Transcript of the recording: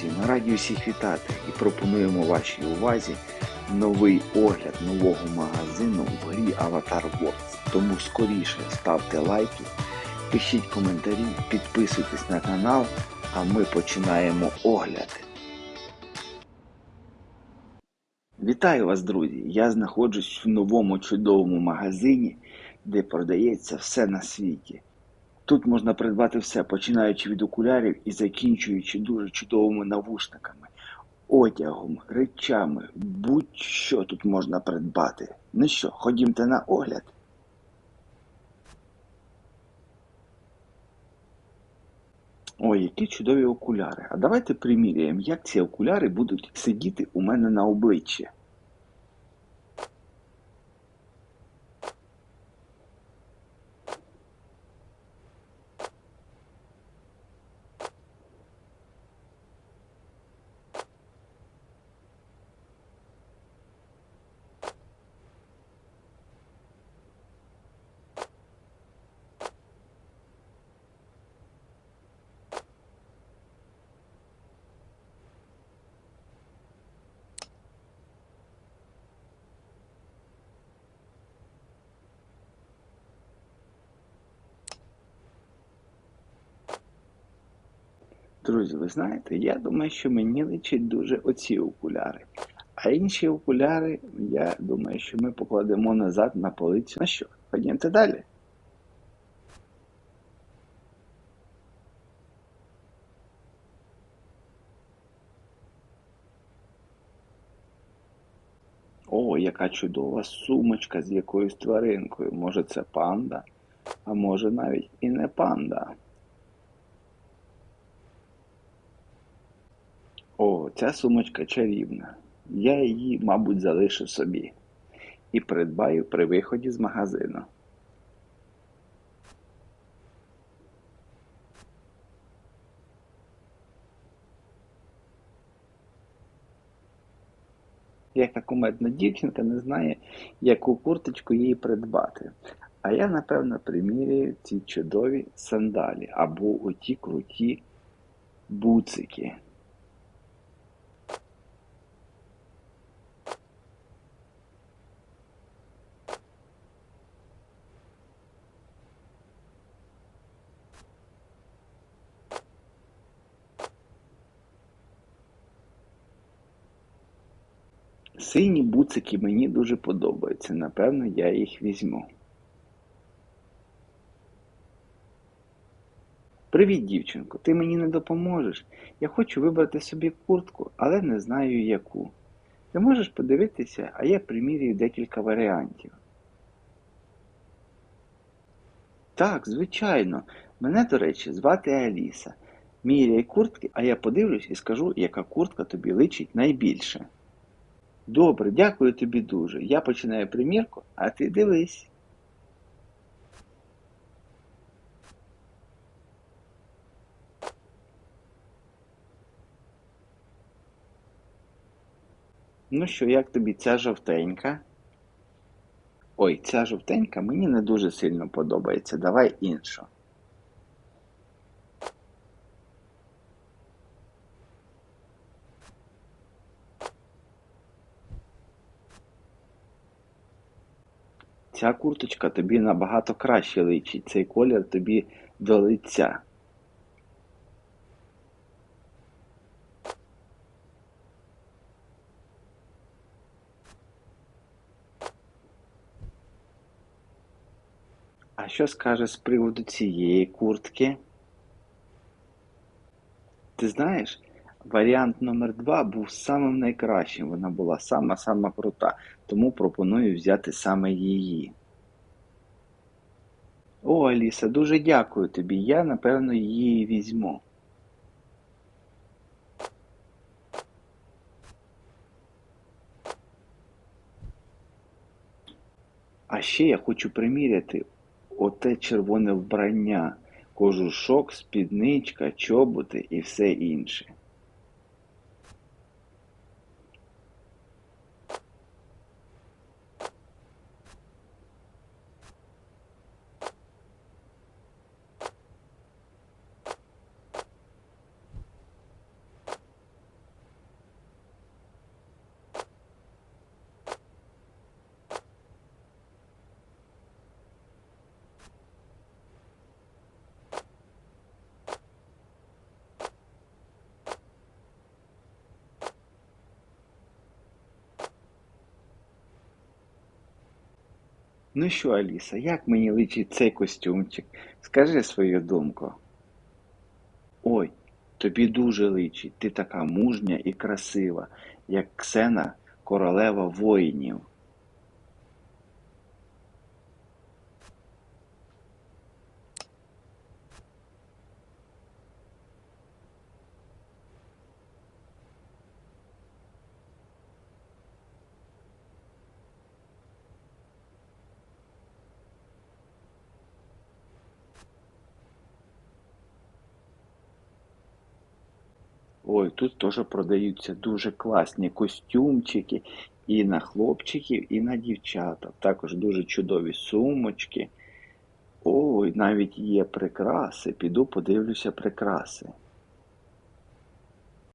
Друзі, ми раді усіх вітати і пропонуємо вашій увазі новий огляд нового магазину в грі Avatar Worlds. Тому скоріше ставте лайки, пишіть коментарі, підписуйтесь на канал, а ми починаємо огляд. Вітаю вас, друзі! Я знаходжусь в новому чудовому магазині, де продається все на світі. Тут можна придбати все, починаючи від окулярів і закінчуючи дуже чудовими навушниками, одягом, речами, будь-що тут можна придбати. Ну що, ходімте на огляд. Ой, які чудові окуляри. А давайте приміряємо, як ці окуляри будуть сидіти у мене на обличчі. Друзі, ви знаєте, я думаю, що мені личить дуже оці окуляри. А інші окуляри, я думаю, що ми покладемо назад на полицю. На що? Ходімте далі. О, яка чудова сумочка з якоюсь тваринкою. Може це панда, а може навіть і не панда. О, ця сумочка чарівна. Я її, мабуть, залишу собі і придбаю при виході з магазину. Яка кумедна дівчинка не знає, яку курточку їй придбати. А я, напевно, приміряю ці чудові сандалі або оті круті буцики. Сині буцики мені дуже подобаються, напевно, я їх візьму. Привіт, дівчинко, ти мені не допоможеш. Я хочу вибрати собі куртку, але не знаю яку. Ти можеш подивитися, а я примірюю декілька варіантів. Так, звичайно. Мене, до речі, звати Аліса. Міряй куртки, а я подивлюсь і скажу, яка куртка тобі личить найбільше. Добре, дякую тобі дуже. Я починаю примірку, а ти дивись. Ну що, як тобі ця жовтенька? Ой, ця жовтенька мені не дуже сильно подобається. Давай іншу. Ця курточка тобі набагато краще личить, цей колір тобі до лиця. А що скажеш з приводу цієї куртки? Ти знаєш, варіант номер 2 був самим найкращим. Вона була сама-сама крута, тому пропоную взяти саме її. О, Аліса, дуже дякую тобі. Я, напевно, її візьму. А ще я хочу приміряти оте червоне вбрання, кожушок, спідничка, чоботи і все інше. Ну що, Аліса, як мені личить цей костюмчик? Скажи свою думку. Ой, тобі дуже личить. Ти така мужня і красива, як Ксена, королева воїнів. Ой, тут теж продаються дуже класні костюмчики і на хлопчиків, і на дівчаток. Також дуже чудові сумочки. Ой, навіть є прикраси. Піду подивлюся прикраси.